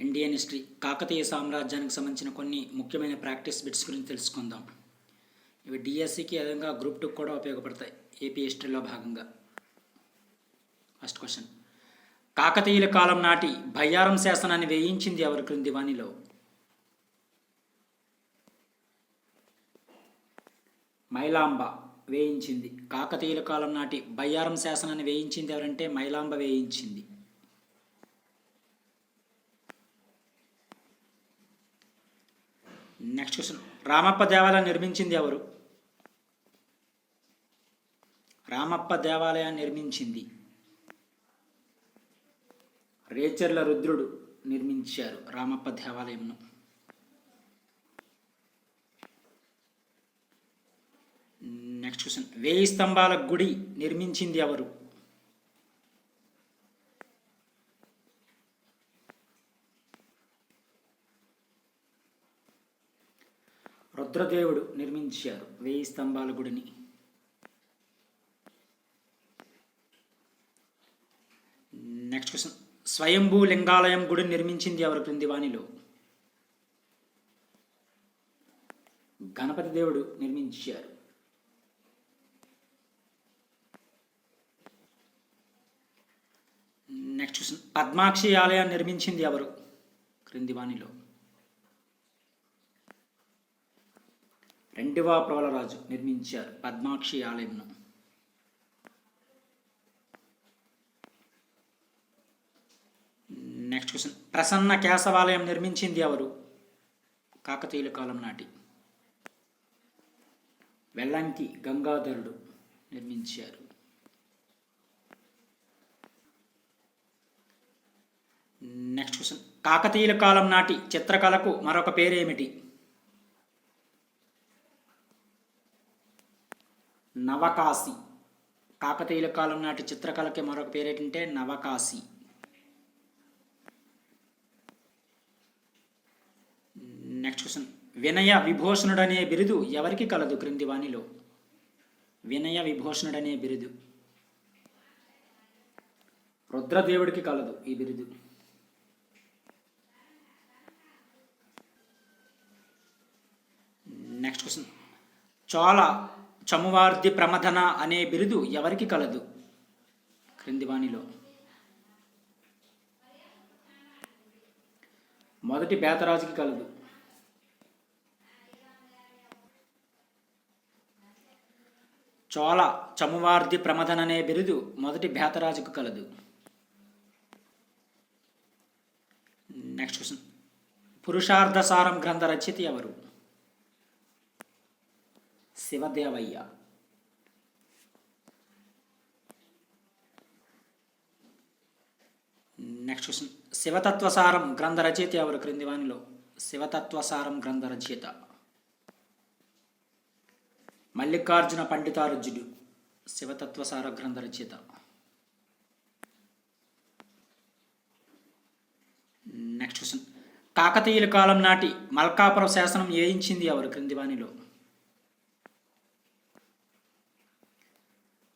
Indian history Kakatiya సామ్రాజ్యానికి సంబంధించిన కొన్ని ముఖ్యమైన ప్రాక్టీస్ బిట్స్ గురించి తెలుసుకుందాం. ఇవి డిఎస్సికి విధంగా గ్రూప్ టూకి కూడా ఉపయోగపడతాయి. ఏపీ హిస్టరీలో భాగంగా. ఫస్ట్ క్వశ్చన్ కాకతీయుల కాలం నాటి బయ్యారం శాసనాన్ని వేయించింది ఎవరి? క్రింది వాణిలో మైలాంబ వేయించింది. కాకతీయుల కాలం నాటి బయ్యారం శాసనాన్ని వేయించింది ఎవరంటే మైలాంబ వేయించింది. నెక్స్ట్ క్వశ్చన్ రామప్ప దేవాలయం నిర్మించింది ఎవరు? రామప్ప దేవాలయాన్ని నిర్మించింది. రేచర్ల రుద్రుడు నిర్మించారు రామప్ప దేవాలయంను. నెక్స్ట్ క్వశ్చన్ వేయి స్తంభాల గుడి నిర్మించింది ఎవరు? రుద్రదేవుడు నిర్మించారు వేయి స్తంభాల గుడిని. నెక్స్ట్ క్వశ్చన్ స్వయంభూ లింగాలయం గుడి నిర్మించింది ఎవరు క్రింది వాణిలో గణపతి దేవుడు నిర్మించారు. నెక్స్ట్ క్వశ్చన్ పద్మాక్షి ఆలయాన్ని నిర్మించింది ఎవరు? క్రింది వాణిలో రెండవ ప్రోలరాజు నిర్మించారు పద్మాక్షి ఆలయంను. నెక్స్ట్ క్వశ్చన్ ప్రసన్న కేశవాలయం నిర్మించింది ఎవరు? కాకతీయుల కాలం నాటి. వెల్లంకి గంగాధరుడు నిర్మించారు. నెక్స్ట్ క్వశ్చన్ కాకతీయుల కాలం నాటి చిత్రకళకు మరొక పేరేమిటి? నవకాశి. కాకతీయుల కాలం నాటి చిత్రకళకి మరొక పేరు ఏంటంటే నవకాశి. నెక్స్ట్ క్వశ్చన్ వినయ విభూషణుడనే బిరుదు ఎవరికి కలదు క్రింది వాణిలో వినయ విభూషణుడనే బిరుదు. రుద్రదేవుడికి కలదు ఈ బిరుదు. నెక్స్ట్ క్వశ్చన్ చాలా చమువార్ది ప్రమథన అనే బిరుదు ఎవరికి కలదు? క్రింది వాణిలో మొదటి బేతరాజుకి కలదు. చోళ చమువార్ది ప్రమథన అనే బిరుదు మొదటి బేతరాజుకు కలదు. నెక్స్ట్ క్వశ్చన్ పురుషార్థసారం గ్రంథ రచయిత ఎవరు? శివదేవయ్య. నెక్స్ట్ క్వశ్చన్ శివతత్వసారం గ్రంథ రచయిత ఎవరు? క్రింది వాణిలో శివతత్వసారం గ్రంథ రచయిత. మల్లికార్జున పండితారుజ్యుడు. శివతత్వసార గ్రంథ రచయిత. నెక్స్ట్ క్వశ్చన్ కాకతీయుల కాలం నాటి మల్కాపురం శాసనం వేయించింది ఎవరు? క్రింది వాణిలో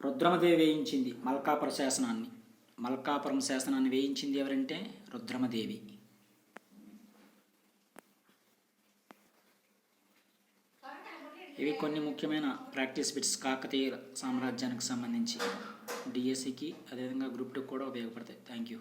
రుద్రమదేవి వేయించింది మల్కాపురం శాసనాన్ని. మల్కాపురం శాసనాన్ని వేయించింది ఎవరంటే రుద్రమదేవి. ఇవి కొన్ని ముఖ్యమైన ప్రాక్టీస్ బిట్స్ కాకతీయ సామ్రాజ్యానికి సంబంధించి. డిఎస్సికి అదేవిధంగా గ్రూప్ టూ కూడా ఉపయోగపడతాయి. Thank you